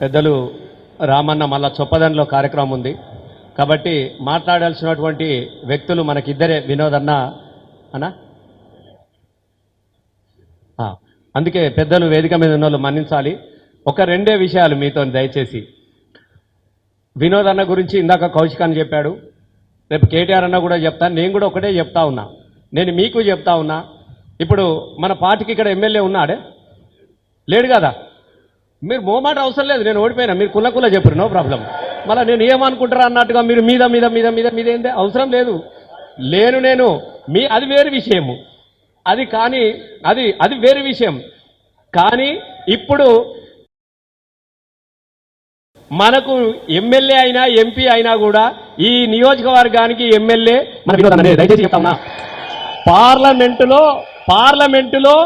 పెద్దలు రామన్న మళ్ళా చొప్పదంలో కార్యక్రమం ఉంది. కాబట్టి మాట్లాడాల్సినటువంటి వ్యక్తులు మనకిద్దరే వినోద్ అన్న? అన్నా అందుకే పెద్దలు వేదిక మీద ఉన్న వాళ్ళు మన్నించాలి. ఒక రెండే విషయాలు మీతో దయచేసి. వినోద్ అన్న గురించి ఇందాక కౌశిక్ అని చెప్పాడు. రేపు కేటీఆర్ అన్న కూడా చెప్తాను నేను కూడా ఒకటే చెప్తా ఉన్నా. నేను మీకు చెప్తా ఉన్నా. ఇప్పుడు మన పార్టీకి ఇక్కడ ఎమ్మెల్యే ఉన్నాడే? లేడు కదా? మీరు మోమాట అవసరం లేదు నేను ఓడిపోయినా. మీరు కుల్ల కుల్ల చెప్పరు నో ప్రాబ్లం మళ్ళీ నేను ఏమనుకుంటారా అన్నట్టుగా మీరు మీద మీద మీద మీద మీద ఏంది? అవసరం లేదు. లేను నేను. మీ అది వేరు విషయము. అది కానీ అది అది వేరు విషయం. కానీ ఇప్పుడు మనకు ఎమ్మెల్యే అయినా ఎంపీ అయినా కూడా ఈ నియోజకవర్గానికి ఎమ్మెల్యే దయచేసి పార్లమెంటులో పార్లమెంటులో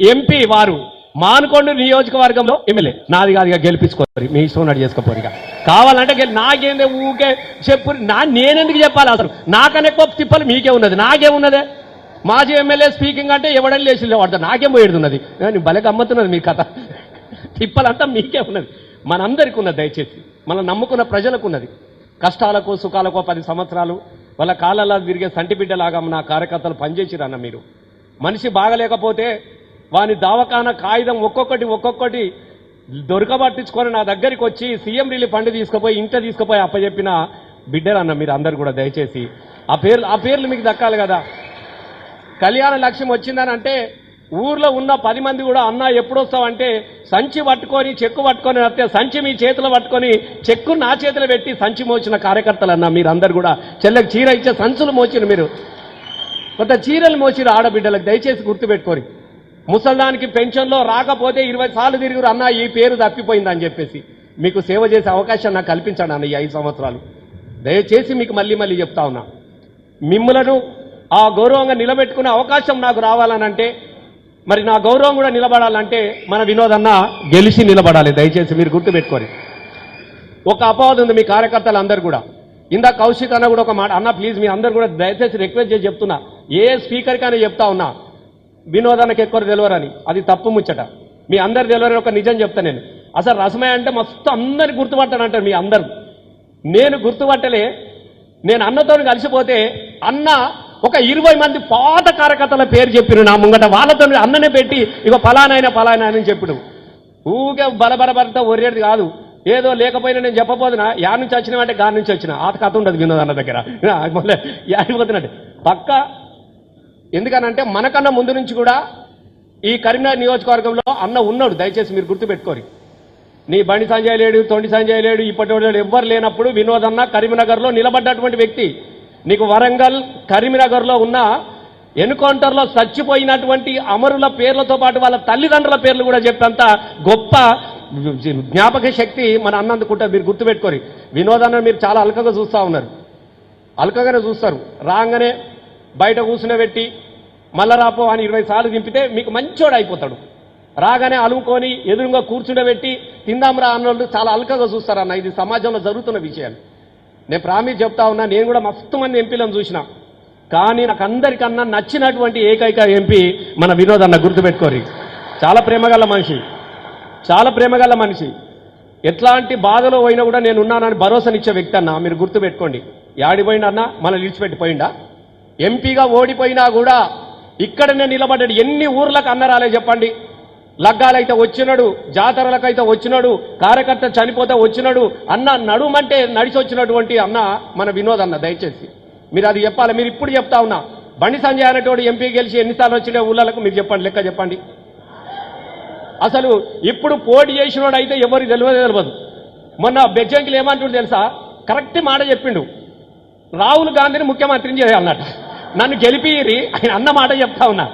ఎంపీ వారు. మానుకొండ నియోజకవర్గంలో ఎమ్మెల్యే. నాది కాదుగా గెలిపించుకోరు. మీ ఇష్టం ఉన్నట్టు చేసుకోపోరు ఇక. కావాలంటే నాకేందే ఊకే చెప్పు. నా నేనెందుకు చెప్పాలి అసలు? నాకనే ఎక్కువ తిప్పలు మీకే ఉన్నది. నాకే ఉన్నదే మాజీ ఎమ్మెల్యే స్పీకింగ్ అంటే ఎవడని లేచి వాడతారు నాకేం పోయేడుతున్నది? నేను భలే గమ్మతున్నది మీ కథ. తిప్పలంతా మీకే ఉన్నది. మనందరికీ ఉన్నది దయచేసి మనం నమ్ముకున్న ప్రజలకు ఉన్నది కష్టాలకు సుఖాలకు పది సంవత్సరాలు వాళ్ళ కాళ్ళలా తిరిగే సంటిబిడ్డలాగా నా కార్యకర్తలు పనిచేసిరన్న మీరు. మనిషి బాగలేకపోతే వాని దావకాన కాగితం ఒక్కొక్కటి ఒక్కొక్కటి దొరకబట్టించుకొని నా దగ్గరికి వచ్చి సీఎం రిలీఫ్ ఫండ్ తీసుకుపోయి ఇంట తీసుకుపోయి అప్పచెప్పిన బిడ్డలన్న మీరు అందరు కూడా దయచేసి. ఆ పేర్లు ఆ పేర్లు మీకు దక్కాలి కదా. కళ్యాణ లక్ష్యం వచ్చిందని అంటే ఊర్లో ఉన్న పది మంది కూడా అన్న ఎప్పుడొస్తావంటే సంచి పట్టుకొని చెక్కు పట్టుకొని వస్తే సంచి మీ చేతిలో పట్టుకొని చెక్కు నా చేతిలో పెట్టి సంచి మోచిన కార్యకర్తలు అన్న మీరు అందరు కూడా. చెల్లెకి చీర ఇచ్చే సంచులు మోచిన మీరు. కొంత చీరలు మోసిరు ఆడబిడ్డలకు దయచేసి గుర్తుపెట్టుకోరు. ముసల్దానికి పెన్షన్లో రాకపోతే ఇరవై సార్లు తిరుగురు అన్న ఈ పేరు తప్పిపోయిందని చెప్పేసి మీకు సేవ చేసే అవకాశం నాకు కల్పించండి అన్న ఈ ఐదు సంవత్సరాలు. దయచేసి మీకు మళ్ళీ మళ్ళీ చెప్తా ఉన్నా. మిమ్మలను ఆ గౌరవంగా నిలబెట్టుకునే అవకాశం నాకు రావాలనంటే మరి నా గౌరవం కూడా నిలబడాలంటే మన వినోదన్న గెలిచి నిలబడాలి. దయచేసి మీరు గుర్తుపెట్టుకోరు ఒక అపవాదం ఉంది మీ కార్యకర్తలు అందరు కూడా. ఇందా కౌశిక్ అన్న కూడా ఒక మాట అన్న ప్లీజ్ మీ అందరు కూడా దయచేసి రిక్వెస్ట్ చేసి చెప్తున్నా. ఏ స్పీకర్కి అయినా చెప్తా ఉన్నా వినోదానికి ఎక్కువ తెలియరని అది తప్పు ముచ్చట. మీ అందరు తెలియరని ఒక నిజం చెప్తా నేను. అసలు రసమయ్య అంటే మస్తు అందరిని గుర్తుపట్టానంటారు మీ అందరు. నేను గుర్తుపట్టలే. నేను అన్నతో కలిసిపోతే అన్న ఒక ఇరవై మంది పాత కార్యకర్తల పేరు చెప్పిరు నా ముంగట. వాళ్ళతో అన్ననే పెట్టి ఇక ఫలానాయన ఫలానాయన అని చెప్పిడు. ఊకే బలబరబరతో ఒరేది కాదు. ఏదో లేకపోయినా నేను చెప్పబోతున్నా. యా నుంచి వచ్చినామంటే గాని నుంచి వచ్చిన. ఆ కథ ఉండదు వినోదన్న దగ్గర. మళ్ళీ యాడిపోతున్నట్టు పక్క ఎందుకనంటే మనకన్నా ముందు నుంచి కూడా ఈ కరీంనగర్ నియోజకవర్గంలో అన్న ఉన్నాడు దయచేసి మీరు గుర్తుపెట్టుకోరు. నీ బండి సంజయ్ లేడు తొండి సంజయ్ లేడు ఇప్పటి ఎవ్వరు లేనప్పుడు వినోద్ అన్న కరీంనగర్లో నిలబడ్డటువంటి వ్యక్తి. నీకు వరంగల్ కరీంనగర్లో ఉన్న ఎన్కౌంటర్లో చచ్చిపోయినటువంటి అమరుల పేర్లతో పాటు వాళ్ళ తల్లిదండ్రుల పేర్లు కూడా చెప్పేంత గొప్ప జ్ఞాపక శక్తి మన అన్నందుకుంటే మీరు గుర్తుపెట్టుకోరు. వినోదాన్ని మీరు చాలా అల్కగా చూస్తూ ఉన్నారు. అల్కగానే చూస్తారు. రాగానే బయట కూర్చునబెట్టి మళ్ళా రాపో అని ఇరవై సార్లు దింపితే మీకు మంచోడు అయిపోతాడు. రాగానే అలుముకొని ఎదురుగా కూర్చుండబెట్టి తిందాంరా అన్నోళ్ళు చాలా అల్కగా చూస్తారన్న ఇది సమాజంలో జరుగుతున్న విషయాలు నేను ప్రామిస్ చెప్తా ఉన్నా నేను కూడా మస్తు మంది ఎంపీలను చూసిన. కానీ నాకు అందరికన్నా నచ్చినటువంటి ఏకైక ఎంపీ మన వినోద్ అన్న గుర్తుపెట్టుకోరి. చాలా ప్రేమగల మనిషి. చాలా ప్రేమగల మనిషి. ఎట్లాంటి బాధలో పోయినా కూడా నేను ఉన్నానని భరోసానిచ్చే వ్యక్తి అన్న మీరు గుర్తుపెట్టుకోండి. యాడిపోయిండన్నా మళ్ళీ విడిచిపెట్టి పోయిండా? ఎంపీగా ఓడిపోయినా కూడా ఇక్కడనే నిలబడ్డాడు. ఎన్ని ఊర్లకు అన్న రాలే చెప్పండి. లగ్గాలైతే వచ్చినాడు జాతరలకైతే వచ్చినాడు కార్యకర్త చనిపోతే వచ్చినాడు. అన్న నడుమంటే నడిచి వచ్చినటువంటి అన్న మన వినోద్ అన్న దయచేసి. మీరు అది చెప్పాలి. మీరు ఇప్పుడు చెప్తా ఉన్నా. బండి సంజయ్ అనేటువంటి ఎంపీ గెలిచి ఎన్నిసార్లు వచ్చిన ఊళ్ళకు మీరు చెప్పండి లెక్క చెప్పండి. అసలు ఇప్పుడు పోటీ చేసినోడు అయితే ఎవరికి తెలియదు తెలియదు. మొన్న బెజ్జంకిలు ఏమంటుండు తెలుసా? కరెక్ట్ మాట చెప్పిండు. రాహుల్ గాంధీని ముఖ్యమంత్రిని చేయాలన్నట్టు. నన్ను గెలిపియ్యి ఆయన అన్న మాట చెప్తా ఉన్నా.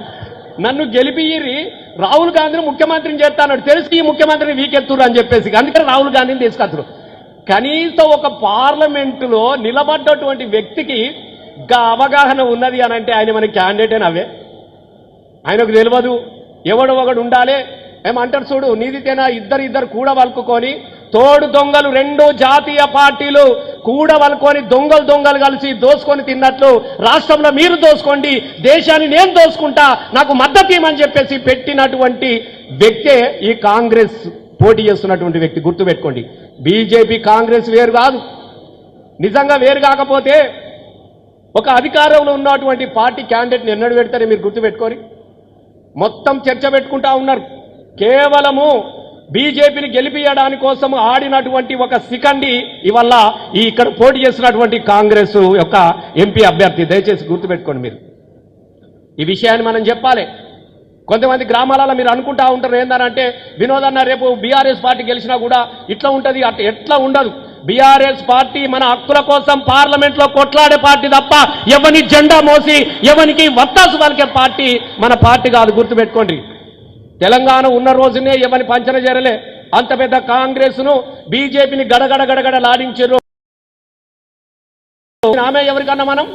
నన్ను గెలిపియ్యి రాహుల్ గాంధీని ముఖ్యమంత్రిని చేస్తాను తెలిసి ఈ ముఖ్యమంత్రిని వీకెత్తురు అని చెప్పేసి. అందుకని రాహుల్ గాంధీని తీసుకొస్తారు. కనీసం ఒక పార్లమెంటులో నిలబడ్డటువంటి వ్యక్తికి అవగాహన ఉన్నది అని అంటే ఆయన మన క్యాండిడేట్ అవే ఆయనకు తెలియదు ఎవడు ఒకడు ఉండాలి. ఏమంటారు చూడు నీదితేనా ఇద్దరు ఇద్దరు కూడా వలుకుకొని తోడు దొంగలు రెండు జాతీయ పార్టీలు కూడా వలుకొని దొంగలు దొంగలు కలిసి దోసుకొని తిన్నట్లు రాష్ట్రంలో మీరు దోసుకోండి దేశాన్ని నేను దోసుకుంటా నాకు మద్దతు ఇవ్వమని చెప్పేసి పెట్టినటువంటి వ్యక్తే ఈ కాంగ్రెస్ పోటీ చేస్తున్నటువంటి వ్యక్తి గుర్తుపెట్టుకోండి. బీజేపీ కాంగ్రెస్ వేరు కాదు. నిజంగా వేరు కాకపోతే ఒక అధికారంలో ఉన్నటువంటి పార్టీ క్యాండిడేట్ని ఎన్నడు పెడతారో మీరు గుర్తుపెట్టుకోరి మొత్తం చర్చ పెట్టుకుంటా ఉన్నారు. కేవలము బీజేపీని గెలిపియడాని కోసం ఆడినటువంటి ఒక సికండి ఇవల్ల ఈ ఇక్కడ పోటీ చేసినటువంటి కాంగ్రెస్ యొక్క ఎంపీ అభ్యర్థి. దయచేసి గుర్తుపెట్టుకోండి మీరు. ఈ విషయాన్ని మనం చెప్పాలి. కొంతమంది గ్రామాలలో మీరు అనుకుంటా ఉంటారు ఏందనంటే వినోద్ అన్న రేపు బీఆర్ఎస్ పార్టీ గెలిచినా కూడా ఇట్లా ఉంటుంది అట్లా ఎట్లా ఉండదు. బీఆర్ఎస్ పార్టీ మన హక్కుల కోసం పార్లమెంట్లో కొట్లాడే పార్టీ తప్ప ఎవని జెండా మోసి ఎవనికి వత్తాసు పలికే పార్టీ మన పార్టీ కాదు. గుర్తుపెట్టుకోండి. తెలంగాణ ఉన్న రోజునే ఎవరిని పంచన చేరలే? అంత పెద్ద కాంగ్రెస్ను బీజేపీని గడగడ గడగడ లాడించారు. ఆమె ఎవరికన్నా మనం?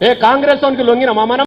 ఏ కాంగ్రెస్ వానికి లొంగినమా మనం?